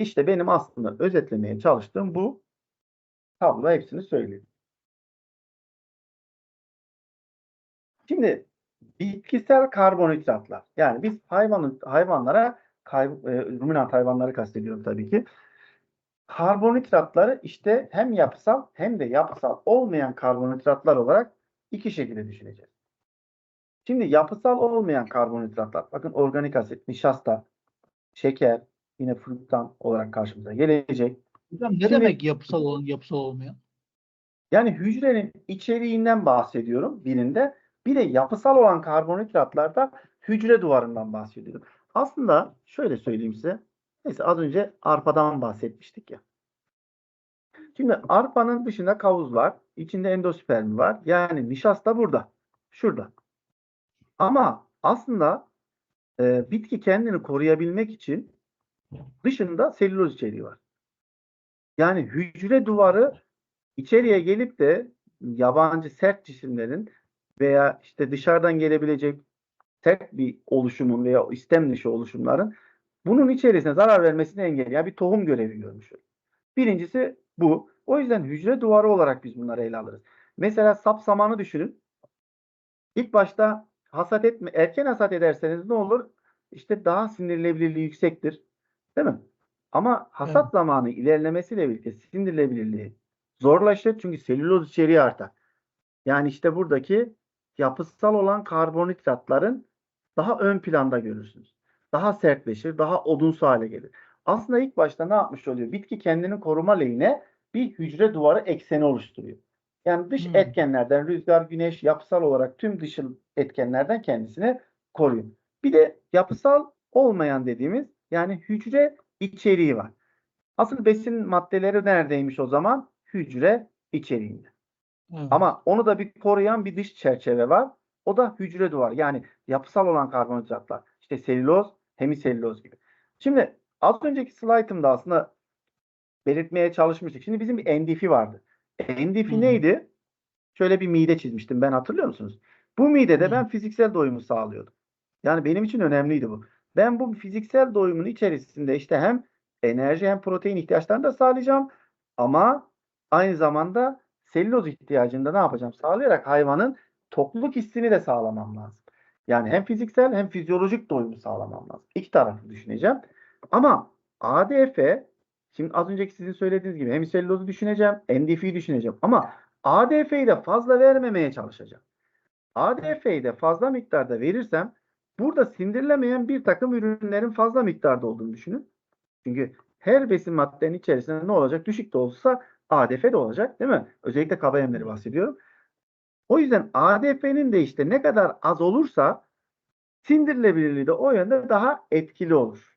İşte benim aslında özetlemeye çalıştığım bu tablo hepsini söyleyeyim. Şimdi bitkisel karbonhidratlar. Yani biz hayvanın hayvanlara kay, e, ruminant hayvanları kastediyorum tabii ki. Karbonhidratları işte hem yapısal hem de yapısal olmayan karbonhidratlar olarak iki şekilde düşüneceğiz. Şimdi yapısal olmayan karbonhidratlar, bakın organik asit, nişasta, şeker, yine fruktan olarak karşımıza gelecek. Hocam ne Şimdi- demek yapısal olan yapısal olmayan? Yani hücrenin içeriğinden bahsediyorum birinde. Bir de yapısal olan karbonhidratlarda hücre duvarından bahsediyorum. Aslında şöyle söyleyeyim size. Neyse az önce arpadan bahsetmiştik ya. Şimdi arpanın dışında kavuz var. içinde endosperm var. Yani nişasta burada. Şurada. Ama aslında e, bitki kendini koruyabilmek için dışında selüloz içeriği var. Yani hücre duvarı içeriye gelip de yabancı sert cisimlerin veya işte dışarıdan gelebilecek sert bir oluşumun veya istem dışı oluşumların bunun içerisine zarar vermesini engelleyen bir tohum görevi görmüş. olur. Birincisi bu. O yüzden hücre duvarı olarak biz bunları ele alırız. Mesela sap samanı düşünün. İlk başta hasat etme, erken hasat ederseniz ne olur? İşte daha sindirlebilirliği yüksektir. Değil mi? Ama hasat Evet. zamanı ilerlemesiyle birlikte sindirilebilirliği zorlaşır çünkü selüloz içeriği artar. Yani işte buradaki yapısal olan karbonhidratların daha ön planda görürsünüz. Daha sertleşir, daha odunsu hale gelir. Aslında ilk başta ne yapmış oluyor? Bitki kendini koruma lehine bir hücre duvarı ekseni oluşturuyor. Yani dış Hmm. etkenlerden rüzgar, güneş, yapısal olarak tüm dış etkenlerden kendisini koruyor. Bir de yapısal olmayan dediğimiz yani hücre içeriği var. Asıl besin maddeleri neredeymiş o zaman? Hücre içeriğinde. Evet. Ama onu da bir koruyan bir dış çerçeve var. O da hücre duvarı. Yani yapısal olan karbonhidratlar. İşte selüloz, hemiselüloz gibi. Şimdi az önceki slaytımda aslında belirtmeye çalışmıştık. Şimdi bizim bir NDF vardı. NDF Hı hı. neydi? Şöyle bir mide çizmiştim ben hatırlıyor musunuz? Bu midede Hı. ben fiziksel doyumu sağlıyordum. Yani benim için önemliydi bu. Ben bu fiziksel doyumun içerisinde işte hem enerji hem protein ihtiyaçlarını da sağlayacağım ama aynı zamanda selüloz ihtiyacını da ne yapacağım? Sağlayarak hayvanın tokluk hissini de sağlamam lazım. Yani hem fiziksel hem fizyolojik doyumu sağlamam lazım. İki tarafı düşüneceğim. Ama ADF şimdi az önceki sizin söylediğiniz gibi hem selülozu düşüneceğim, NDF'yi düşüneceğim ama ADF'yi de fazla vermemeye çalışacağım. ADF'yi de fazla miktarda verirsem burada sindirilemeyen bir takım ürünlerin fazla miktarda olduğunu düşünün. Çünkü her besin maddenin içerisinde ne olacak? Düşük de olsa ADF de olacak değil mi? Özellikle kaba yemleri bahsediyorum. O yüzden ADF'nin de işte ne kadar az olursa sindirilebilirliği de o yönde daha etkili olur.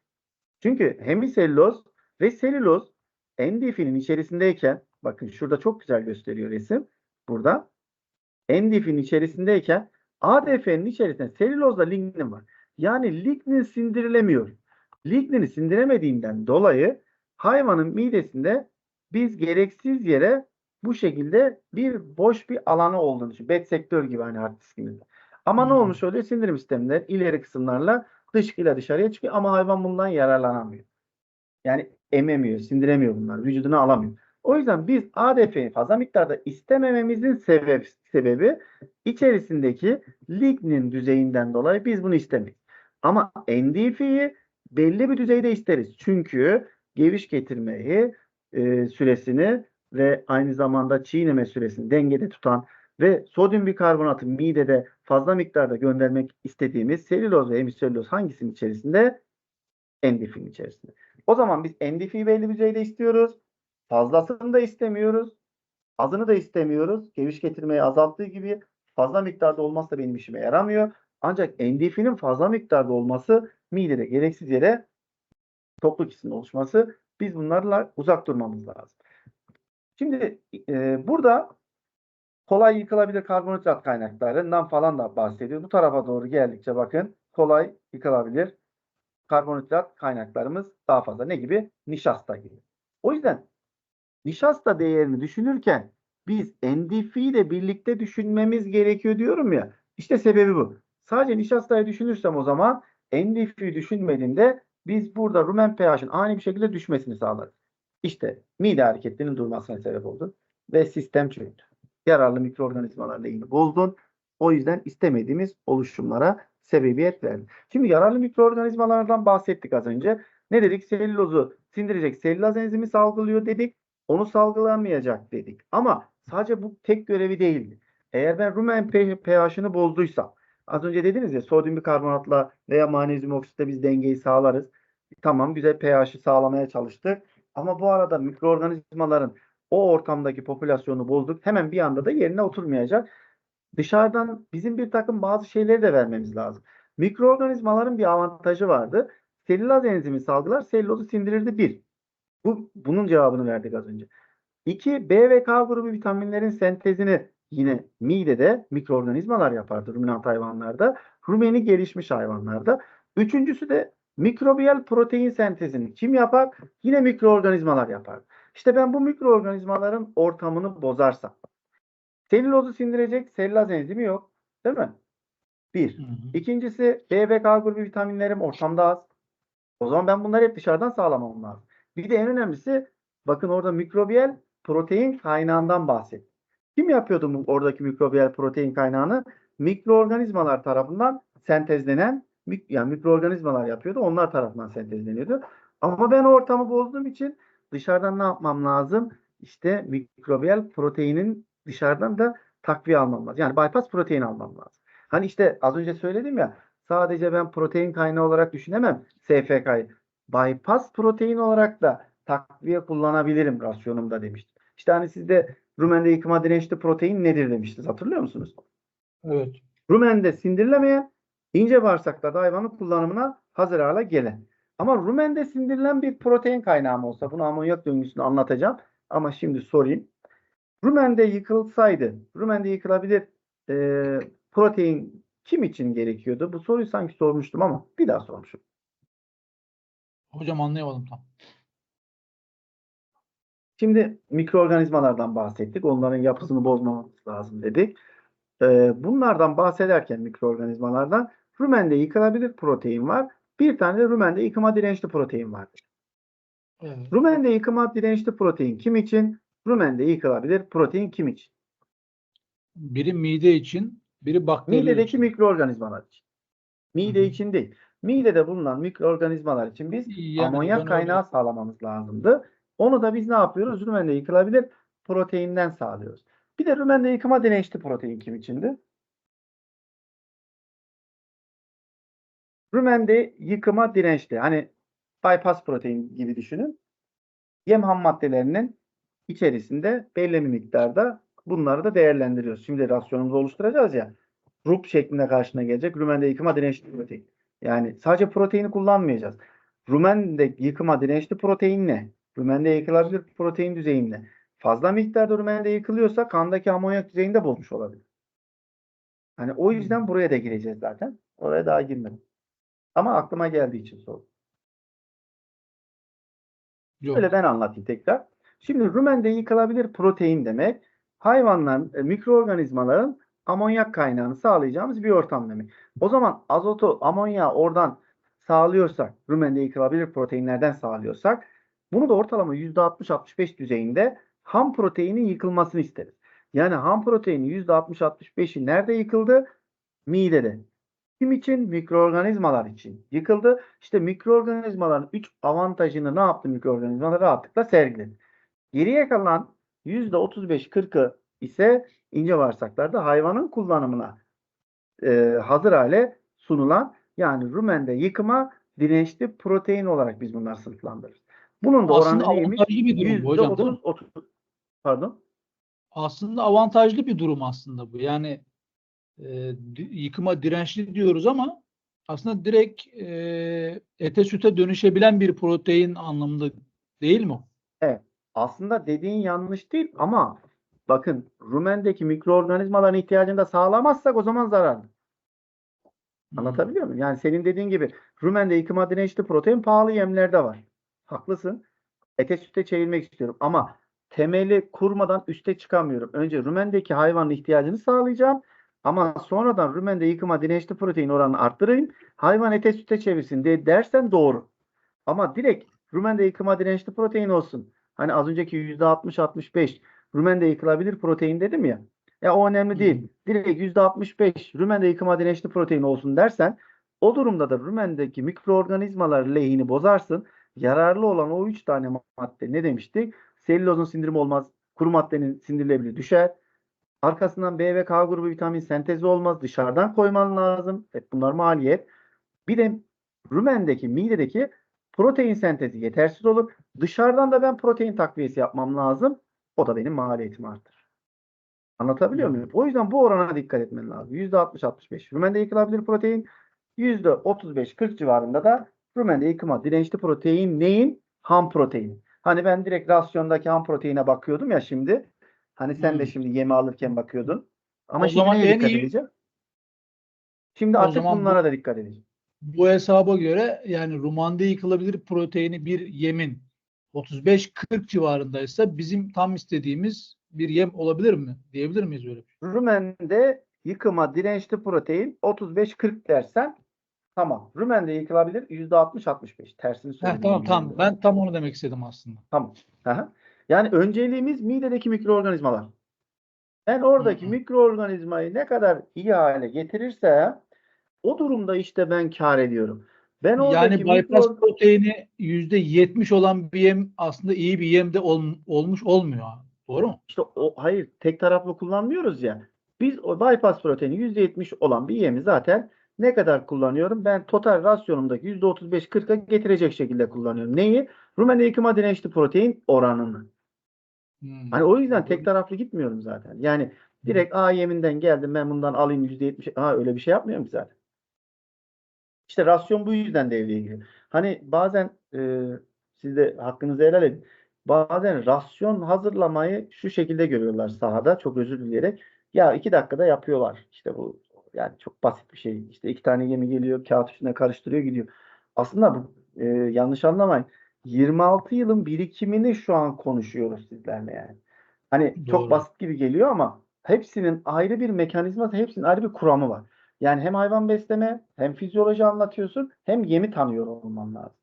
Çünkü hemiselüloz ve selüloz NDF'nin içerisindeyken bakın şurada çok güzel gösteriyor resim. Burada NDF'nin içerisindeyken ADF'nin içerisinde selülozla lignin var. Yani lignin sindirilemiyor. Lignini sindiremediğinden dolayı hayvanın midesinde biz gereksiz yere bu şekilde bir boş bir alanı olduğunu düşün. Bet sektör gibi hani hard diskimizde. Ama ne Hmm. olmuş oluyor? Sindirim sistemleri ileri kısımlarla dışkıyla dışarıya çıkıyor ama hayvan bundan yararlanamıyor. Yani ememiyor, sindiremiyor bunlar. Vücuduna alamıyor. O yüzden biz ADF'yi fazla miktarda istemememizin sebep, sebebi içerisindeki lignin düzeyinden dolayı biz bunu istemeyiz. Ama NDF'yi belli bir düzeyde isteriz. Çünkü geviş getirmeyi e, süresini ve aynı zamanda çiğneme süresini dengede tutan ve sodyum bikarbonatı midede fazla miktarda göndermek istediğimiz selüloz ve hemiselüloz hangisinin içerisinde? NDF'nin içerisinde. O zaman biz NDF'yi belli bir düzeyde istiyoruz. Fazlasını da istemiyoruz. Azını da istemiyoruz. Geviş getirmeyi azalttığı gibi fazla miktarda olması da benim işime yaramıyor. Ancak NDF'nin fazla miktarda olması midede gereksiz yere tokluk hissinin oluşması. Biz bunlarla uzak durmamız lazım. Şimdi e, burada kolay yıkılabilir karbonhidrat kaynaklarından falan da bahsediyor. Bu tarafa doğru geldikçe bakın kolay yıkılabilir karbonhidrat kaynaklarımız daha fazla. Ne gibi? Nişasta gibi. O yüzden nişasta değerini düşünürken biz NDF'yi de birlikte düşünmemiz gerekiyor diyorum ya. İşte sebebi bu. Sadece nişastayı düşünürsem o zaman NDF'yi düşünmediğimde biz burada rumen pH'in ani bir şekilde düşmesini sağlarız. İşte mide hareketlerinin durmasına sebep oldu ve sistem çöktü. Yararlı mikroorganizmalarla ilgili bozdun. O yüzden istemediğimiz oluşumlara sebebiyet verdi. Şimdi yararlı mikroorganizmalardan bahsettik az önce. Ne dedik? Selülozu sindirecek selülaz enzimi salgılıyor dedik. Onu salgılamayacak dedik. Ama sadece bu tek görevi değildi. Eğer ben rumen pH'ini bozduysam, az önce dediniz ya sodyum bikarbonatla veya magnezyum oksitle biz dengeyi sağlarız. Tamam güzel pH'i sağlamaya çalıştık. Ama bu arada mikroorganizmaların o ortamdaki popülasyonu bozduk. Hemen bir anda da yerine oturmayacak. Dışarıdan bizim bir takım bazı şeyleri de vermemiz lazım. Mikroorganizmaların bir avantajı vardı. Selülaz enzimi salgılar, selülozu sindirirdi bir. Bu, bunun cevabını verdik az önce. İki, B ve K grubu vitaminlerin sentezini yine midede mikroorganizmalar yapardı ruminant hayvanlarda. Rumeni gelişmiş hayvanlarda. Üçüncüsü de mikrobiyal protein sentezini kim yapar? Yine mikroorganizmalar yapar. İşte ben bu mikroorganizmaların ortamını bozarsam. Selülozu sindirecek selülaz enzimi yok. Değil mi? Bir. Hı hı. İkincisi B ve K grubu vitaminlerim ortamda az. O zaman ben bunları hep dışarıdan sağlamam lazım. Bir de en önemlisi bakın orada mikrobiyal protein kaynağından bahset. Kim yapıyordu bu oradaki mikrobiyal protein kaynağını? Mikroorganizmalar tarafından sentezlenen yani mikroorganizmalar yapıyordu. Onlar tarafından sentezleniyordu. Ama ben ortamı bozduğum için dışarıdan ne yapmam lazım? İşte mikrobiyal proteinin dışarıdan da takviye almam lazım. Yani bypass protein almam lazım. Hani işte az önce söyledim ya sadece ben protein kaynağı olarak düşünemem SFK'yı. Bypass protein olarak da takviye kullanabilirim rasyonumda demiştim. İşte hani sizde rumende yıkıma dirençli protein nedir demiştiniz hatırlıyor musunuz? Evet. Rumende sindirilemeyen ince bağırsaklarda hayvanın kullanımına hazır hale gelen. Ama rumende sindirilen bir protein kaynağı mı olsa bunu amonyak döngüsünü anlatacağım. Ama şimdi sorayım. Rumende yıkılsaydı, rumende yıkılabilir e, protein kim için gerekiyordu? Bu soruyu sanki sormuştum ama bir daha sormuşum. Hocam anlayamadım tam. Şimdi mikroorganizmalardan bahsettik. Onların yapısını bozmamamız lazım dedik. Ee, bunlardan bahsederken mikroorganizmalardan rumende yıkılabilir protein var. Bir tane de rumende yıkıma dirençli protein var. Evet. Rumende yıkıma dirençli protein kim için? Rumende yıkılabilir protein kim için? Biri mide için, biri bakteriler Midedeki için. mikroorganizmalar için. Mide Hı hı. için değil. Midede bulunan mikroorganizmalar için biz Yani amonyak kaynağı öyle- sağlamamız lazımdı. Onu da biz ne yapıyoruz? Rümende yıkılabilir proteinden sağlıyoruz. Bir de rümende yıkıma dirençli protein kim içindi? Rümende yıkıma dirençli. Hani bypass protein gibi düşünün. Yem ham maddelerinin içerisinde belli bir miktarda bunları da değerlendiriyoruz. Şimdi rasyonumuzu oluşturacağız ya. RUP şeklinde karşına gelecek. Rümende yıkıma dirençli protein. Yani sadece proteini kullanmayacağız. Rumende yıkıma dirençli protein ne? Rumende yıkılabilir protein düzeyi ne? Fazla miktarda rumende yıkılıyorsa kandaki amonyak düzeyini de bozmuş olabilir. Hani o yüzden buraya da gireceğiz zaten. Oraya daha girmedim. Ama aklıma geldiği için sordum. Yok. Öyle ben anlatayım tekrar. Şimdi rumende yıkılabilir protein demek hayvanların, e, mikroorganizmaların amonyak kaynağını sağlayacağımız bir ortam demek. O zaman azotu, amonyağı oradan sağlıyorsak, rumende yıkılabilir proteinlerden sağlıyorsak bunu da ortalama %60-65 düzeyinde ham proteinin yıkılmasını isteriz. Yani ham proteinin %60-65'i nerede yıkıldı? Midede. Kim için? Mikroorganizmalar için yıkıldı. İşte mikroorganizmaların 3 avantajını ne yaptı mikroorganizmalar? Rahatlıkla sergiledi. Geriye kalan %35-40'ı ise ince bağırsaklarda hayvanın kullanımına e, hazır hale sunulan yani rumende yıkıma dirençli protein olarak biz bunları sınıflandırırız. Bunun da Aslında oranı neymiş? avantajlı bir durum bu hocam değil mi? %30 30 pardon. Aslında avantajlı bir durum aslında bu. Yani e, yıkıma dirençli diyoruz ama aslında direkt e, ete süte dönüşebilen bir protein anlamında değil mi? o? Aslında dediğin yanlış değil ama bakın rumendeki mikroorganizmaların ihtiyacını da sağlamazsak o zaman zararlı. Anlatabiliyor muyum? Yani senin dediğin gibi rumende yıkıma dirençli protein pahalı yemlerde var. Haklısın. Ete süte çevirmek istiyorum ama temeli kurmadan üste çıkamıyorum. Önce rumendeki hayvanın ihtiyacını sağlayacağım ama sonradan rumende yıkıma dirençli protein oranını arttırayım. Hayvan ete süte çevirsin diye dersen doğru. Ama direkt rumende yıkıma dirençli protein olsun. Hani az önceki %60-65 rumende yıkılabilir protein dedim ya. Ya o önemli değil. Direkt %65 rumende yıkıma dirençli protein olsun dersen o durumda da rumendeki mikroorganizmalar lehini bozarsın. Yararlı olan o 3 tane madde ne demiştik? Selülozun sindirimi olmaz. Kuru maddenin sindirilebilir düşer. Arkasından B ve K grubu vitamin sentezi olmaz. Dışarıdan koyman lazım. Evet, bunlar maliyet. Bir de rumendeki, midedeki protein sentezi yetersiz olur. Dışarıdan da ben protein takviyesi yapmam lazım. O da benim maliyetimi artırır. Anlatabiliyor muyum? O yüzden bu orana dikkat etmen lazım. %60-65 rumende yıkılabilir protein. %35-40 civarında da rumende yıkıma dirençli protein neyin? Ham protein. Hani ben direkt rasyondaki ham proteine bakıyordum ya şimdi. Hani sen de Hmm. şimdi yeme alırken bakıyordun. Ama O şimdi zaman neye dikkat iyi- edeceğim? Şimdi O artık zaman bu- bunlara da dikkat edeceğim. Bu hesaba göre yani rumanda yıkılabilir proteini bir yemin 35-40 civarındaysa bizim tam istediğimiz bir yem olabilir mi? Diyebilir miyiz öyle? bir şey? Rümende yıkıma dirençli protein 35-40 dersen tamam. Rümende yıkılabilir %60-65. Tersini Heh, söyledim. tamam tamam. Ben tam onu demek istedim aslında. Tamam. Aha. Yani önceliğimiz midedeki mikroorganizmalar. Ben oradaki Hı hı. mikroorganizmayı ne kadar iyi hale getirirse o durumda işte ben kar ediyorum. Ben Yani bypass mikro- proteini %70 olan bir yem aslında iyi bir yem de ol- olmuş olmuyor. Doğru mu? İşte o hayır tek taraflı kullanmıyoruz ya. Biz o bypass proteini %70 olan bir yemi zaten ne kadar kullanıyorum? Ben total rasyonumdaki %35-40'a getirecek şekilde kullanıyorum. Neyi? Rumene yıkıma dirençli protein oranını. Hmm. Hani o yüzden tek taraflı gitmiyorum zaten. Yani direkt A yeminden geldim ben bundan alayım %70. Ha öyle bir şey yapmıyorum ki zaten. İşte rasyon bu yüzden devreye giriyor. Hani bazen e, siz de hakkınızı helal edin. Bazen rasyon hazırlamayı şu şekilde görüyorlar sahada. Çok özür dileyerek. Ya iki dakikada yapıyorlar. İşte bu yani çok basit bir şey. İşte iki tane gemi geliyor, kağıt üstüne karıştırıyor gidiyor. Aslında bu e, yanlış anlamayın. 26 yılın birikimini şu an konuşuyoruz sizlerle yani. Hani çok Doğru. basit gibi geliyor ama hepsinin ayrı bir mekanizması, hepsinin ayrı bir kuramı var. Yani hem hayvan besleme, hem fizyoloji anlatıyorsun, hem yemi tanıyor olman lazım.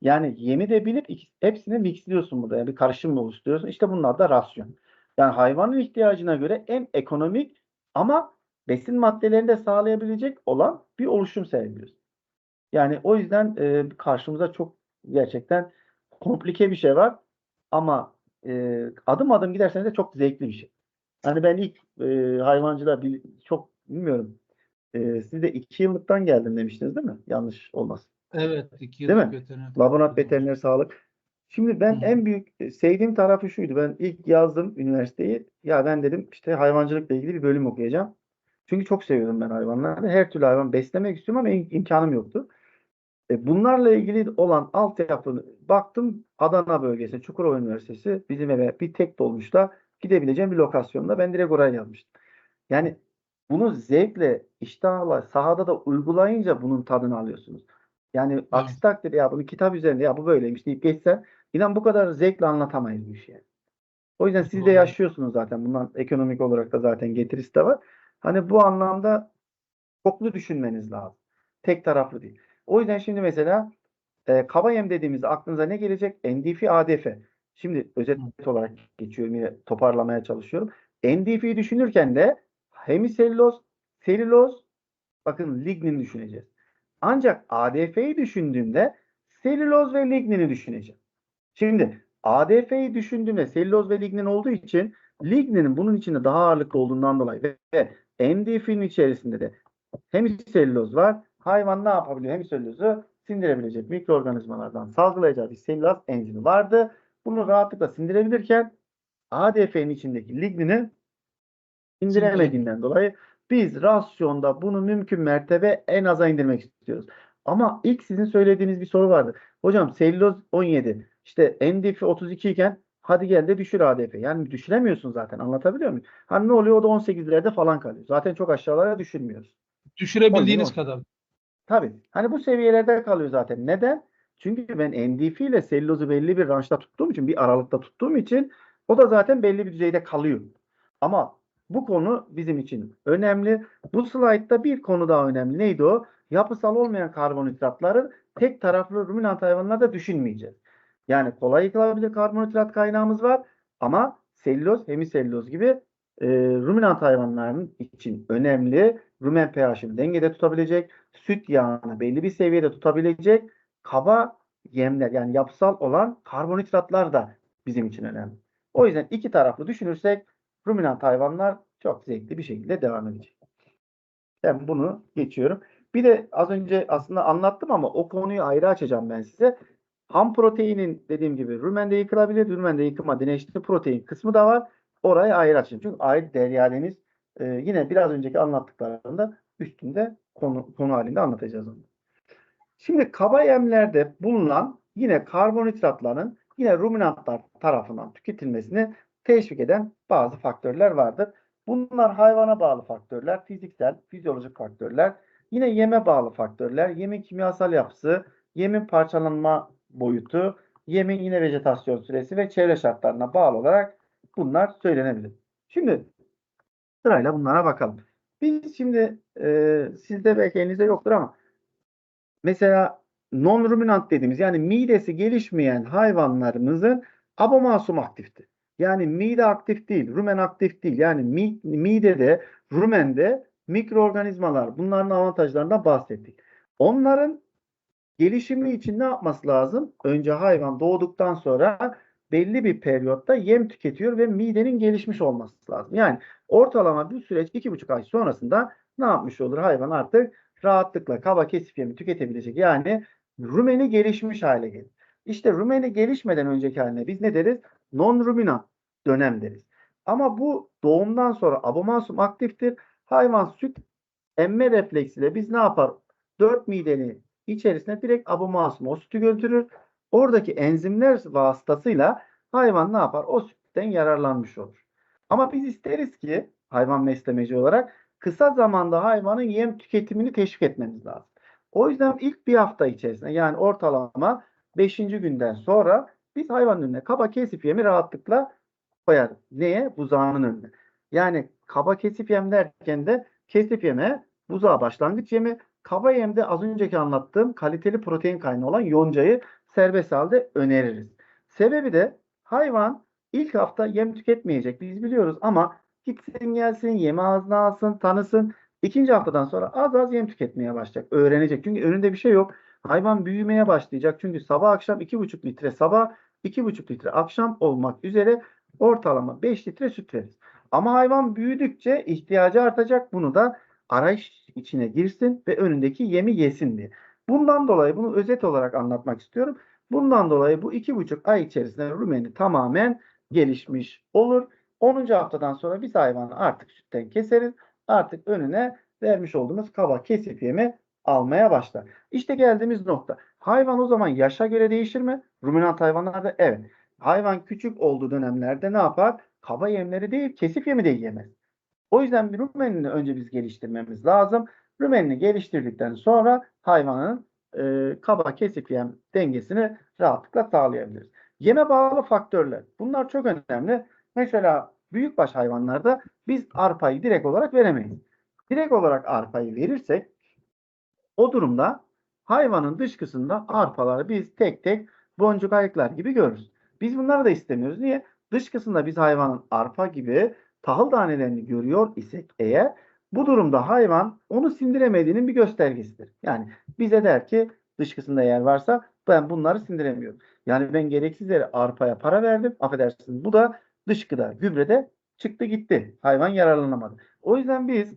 Yani yemi de bilip hepsini mixliyorsun burada. Yani bir karışım mı oluşturuyorsun? İşte bunlar da rasyon. Yani hayvanın ihtiyacına göre en ekonomik ama besin maddelerini de sağlayabilecek olan bir oluşum sergiliyorsun. Yani o yüzden e, karşımıza çok gerçekten komplike bir şey var. Ama e, adım adım giderseniz de çok zevkli bir şey. Hani ben ilk e, hayvancılığa çok bilmiyorum. E, siz de iki yıllıktan geldim demiştiniz değil mi? Yanlış olmasın. Evet. iki Değil yıllık mi? veteriner. Laborant veteriner sağlık. Şimdi ben Hı. en büyük e, sevdiğim tarafı şuydu. Ben ilk yazdım üniversiteyi. Ya ben dedim işte hayvancılıkla ilgili bir bölüm okuyacağım. Çünkü çok seviyordum ben hayvanları. Her türlü hayvan beslemek istiyorum ama im- imkanım yoktu. E, bunlarla ilgili olan altyapı baktım Adana bölgesi, Çukurova Üniversitesi bizim eve bir tek dolmuşta gidebileceğim bir lokasyonda. Ben direkt oraya yazmıştım. Yani bunu zevkle, iştahla, sahada da uygulayınca bunun tadını alıyorsunuz. Yani aksi takdirde ya bunu kitap üzerinde ya bu böyleymiş deyip geçsen inan bu kadar zevkle anlatamayız işi. yani. O yüzden siz de yaşıyorsunuz zaten. Bundan ekonomik olarak da zaten getirisi de var. Hani bu anlamda çoklu düşünmeniz lazım. Tek taraflı değil. O yüzden şimdi mesela e, kaba yem dediğimizde aklınıza ne gelecek? NDF, ADF. Şimdi özet olarak geçiyorum yine toparlamaya çalışıyorum. NDF'yi düşünürken de hemiselüloz, selüloz, bakın lignin düşüneceğiz. Ancak ADF'yi düşündüğümde selüloz ve lignini düşüneceğim. Şimdi ADF'yi düşündüğümde selüloz ve lignin olduğu için ligninin bunun içinde daha ağırlıklı olduğundan dolayı ve, NDF'nin içerisinde de hemiselüloz var. Hayvan ne yapabiliyor? Hemiselülozu sindirebilecek mikroorganizmalardan salgılayacağı bir selüloz enzimi vardı. Bunu rahatlıkla sindirebilirken ADF'nin içindeki lignini indiremediğinden dolayı biz rasyonda bunu mümkün mertebe en aza indirmek istiyoruz. Ama ilk sizin söylediğiniz bir soru vardı. Hocam selüloz 17, işte NDF 32 iken hadi gel de düşür ADF. Yani düşüremiyorsun zaten anlatabiliyor muyum? Hani ne oluyor? O da 18'lerde falan kalıyor. Zaten çok aşağılara düşürmüyoruz. Düşürebildiğiniz kadar. Tabii. Hani bu seviyelerde kalıyor zaten. Neden? Çünkü ben NDF ile selülozu belli bir ranjda tuttuğum için, bir aralıkta tuttuğum için o da zaten belli bir düzeyde kalıyor. Ama bu konu bizim için önemli. Bu slaytta bir konu daha önemli. Neydi o? yapısal olmayan karbonhidratları tek taraflı ruminant hayvanlarda düşünmeyeceğiz. Yani kolay yıkılabilir karbonhidrat kaynağımız var ama selüloz, hemiselüloz gibi e, ruminant hayvanların için önemli rumen pH'ini dengede tutabilecek, süt yağını belli bir seviyede tutabilecek kaba yemler yani yapısal olan karbonhidratlar da bizim için önemli. O yüzden iki taraflı düşünürsek ruminant hayvanlar çok zevkli bir şekilde devam edecek. Ben bunu geçiyorum. Bir de az önce aslında anlattım ama o konuyu ayrı açacağım ben size. Ham proteinin dediğim gibi rümende yıkılabilir. Rümende yıkıma dirençli protein kısmı da var. Orayı ayrı açacağım. Çünkü ayrı derya deniz. Ee, yine biraz önceki anlattıklarında üstünde konu, konu halinde anlatacağız onu. Şimdi kaba yemlerde bulunan yine karbonhidratların yine ruminantlar tarafından tüketilmesini teşvik eden bazı faktörler vardır. Bunlar hayvana bağlı faktörler, fiziksel, fizyolojik faktörler, yine yeme bağlı faktörler, yemin kimyasal yapısı, yemin parçalanma boyutu, yemin yine vejetasyon süresi ve çevre şartlarına bağlı olarak bunlar söylenebilir. Şimdi sırayla bunlara bakalım. Biz şimdi e, sizde belki elinizde yoktur ama mesela non-ruminant dediğimiz yani midesi gelişmeyen hayvanlarımızın abomasum aktiftir. Yani mide aktif değil, rumen aktif değil. Yani mi, midede, rumende mikroorganizmalar bunların avantajlarından bahsettik. Onların gelişimi için ne yapması lazım? Önce hayvan doğduktan sonra belli bir periyotta yem tüketiyor ve midenin gelişmiş olması lazım. Yani ortalama bir süreç iki buçuk ay sonrasında ne yapmış olur? Hayvan artık rahatlıkla kaba kesif yemi tüketebilecek. Yani rumeni gelişmiş hale gelir. İşte rumeni gelişmeden önceki haline biz ne deriz? Non-ruminant dönem deriz. Ama bu doğumdan sonra abomasum aktiftir. Hayvan süt emme refleksiyle biz ne yapar? Dört mideni içerisine direkt abomasum o sütü götürür. Oradaki enzimler vasıtasıyla hayvan ne yapar? O sütten yararlanmış olur. Ama biz isteriz ki hayvan beslemeci olarak kısa zamanda hayvanın yem tüketimini teşvik etmemiz lazım. O yüzden ilk bir hafta içerisinde yani ortalama 5. günden sonra biz hayvanın önüne kaba kesip yemi rahatlıkla koyarız. Neye? Buzağının önüne. Yani kaba kesip yem derken de kesip yeme buzağa başlangıç yemi kaba yemde az önceki anlattığım kaliteli protein kaynağı olan yoncayı serbest halde öneririz. Sebebi de hayvan ilk hafta yem tüketmeyecek. Biz biliyoruz ama gitsin gelsin, yemi ağzına alsın, tanısın. İkinci haftadan sonra az az yem tüketmeye başlayacak. Öğrenecek. Çünkü önünde bir şey yok. Hayvan büyümeye başlayacak. Çünkü sabah akşam 2,5 litre sabah, 2,5 litre akşam olmak üzere ortalama 5 litre süt verir. Ama hayvan büyüdükçe ihtiyacı artacak. Bunu da arayış içine girsin ve önündeki yemi yesin diye. Bundan dolayı bunu özet olarak anlatmak istiyorum. Bundan dolayı bu iki buçuk ay içerisinde rumeni tamamen gelişmiş olur. 10. haftadan sonra biz hayvanı artık sütten keseriz. Artık önüne vermiş olduğumuz kaba kesip yemi almaya başlar. İşte geldiğimiz nokta. Hayvan o zaman yaşa göre değişir mi? Ruminant hayvanlarda evet. Hayvan küçük olduğu dönemlerde ne yapar? Kaba yemleri değil kesip yemi de yiyemez. O yüzden bir rumenini önce biz geliştirmemiz lazım. Rumenini geliştirdikten sonra hayvanın e, kaba kesip yem dengesini rahatlıkla sağlayabiliriz. Yeme bağlı faktörler. Bunlar çok önemli. Mesela büyükbaş hayvanlarda biz arpayı direkt olarak veremeyiz. Direkt olarak arpayı verirsek o durumda hayvanın dışkısında arpaları biz tek tek boncuk ayıklar gibi görürüz. Biz bunları da istemiyoruz. Niye? Dışkısında biz hayvanın arpa gibi tahıl tanelerini görüyor isek eğer bu durumda hayvan onu sindiremediğinin bir göstergesidir. Yani bize der ki dışkısında yer varsa ben bunları sindiremiyorum. Yani ben gereksiz yere arpaya para verdim. Affedersiniz bu da dışkıda, gübrede çıktı gitti. Hayvan yararlanamadı. O yüzden biz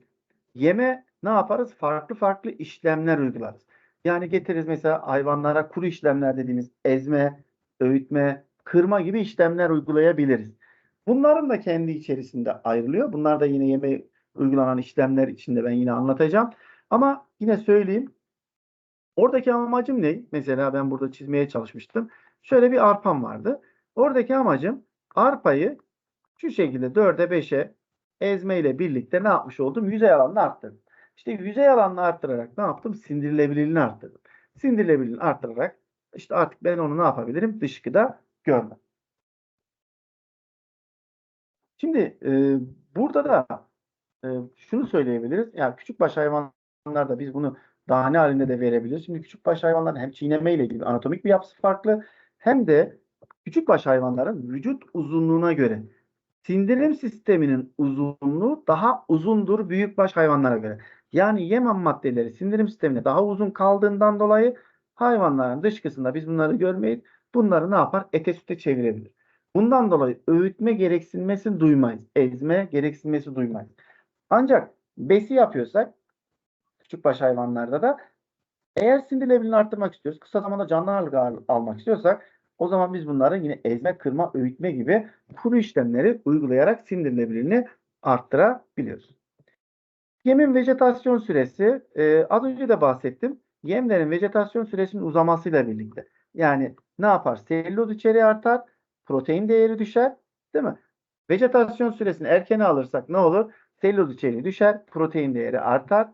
yeme ne yaparız? Farklı farklı işlemler uygularız. Yani getiririz mesela hayvanlara kuru işlemler dediğimiz ezme, öğütme, kırma gibi işlemler uygulayabiliriz. Bunların da kendi içerisinde ayrılıyor. Bunlar da yine yeme uygulanan işlemler içinde ben yine anlatacağım. Ama yine söyleyeyim. Oradaki amacım ne? Mesela ben burada çizmeye çalışmıştım. Şöyle bir arpam vardı. Oradaki amacım arpayı şu şekilde 4'e 5'e ezme ile birlikte ne yapmış oldum? Yüzey alanını arttırdım. İşte yüzey alanını arttırarak ne yaptım? Sindirilebilirliğini arttırdım. Sindirilebilirliğini arttırarak işte artık ben onu ne yapabilirim? Dışkıda görmem. Şimdi e, burada da e, şunu söyleyebiliriz. Yani küçük baş hayvanlarda biz bunu tane halinde de verebiliyor. Şimdi küçükbaş hayvanların hem çiğneme ile ilgili anatomik bir yapısı farklı hem de küçükbaş hayvanların vücut uzunluğuna göre sindirim sisteminin uzunluğu daha uzundur büyükbaş hayvanlara göre. Yani yem ham maddeleri sindirim sistemine daha uzun kaldığından dolayı hayvanların dışkısında biz bunları görmeyiz. Bunları ne yapar? Ete süte çevirebilir. Bundan dolayı öğütme gereksinmesi duymayız. Ezme gereksinmesi duymayız. Ancak besi yapıyorsak küçükbaş hayvanlarda da eğer sindirebilini arttırmak istiyoruz, kısa zamanda canlı ağırlık al- almak istiyorsak o zaman biz bunları yine ezme, kırma, öğütme gibi kuru işlemleri uygulayarak sindirilebilirliğini arttırabiliyoruz. Yemin vejetasyon süresi e, az önce de bahsettim. Yemlerin vejetasyon süresinin uzamasıyla birlikte. Yani ne yapar? Selüloz içeriği artar, protein değeri düşer, değil mi? Vejetasyon süresini erkene alırsak ne olur? Selüloz içeriği düşer, protein değeri artar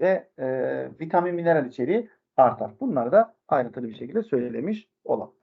ve e, vitamin mineral içeriği artar. Bunları da ayrıntılı bir şekilde söylemiş olalım.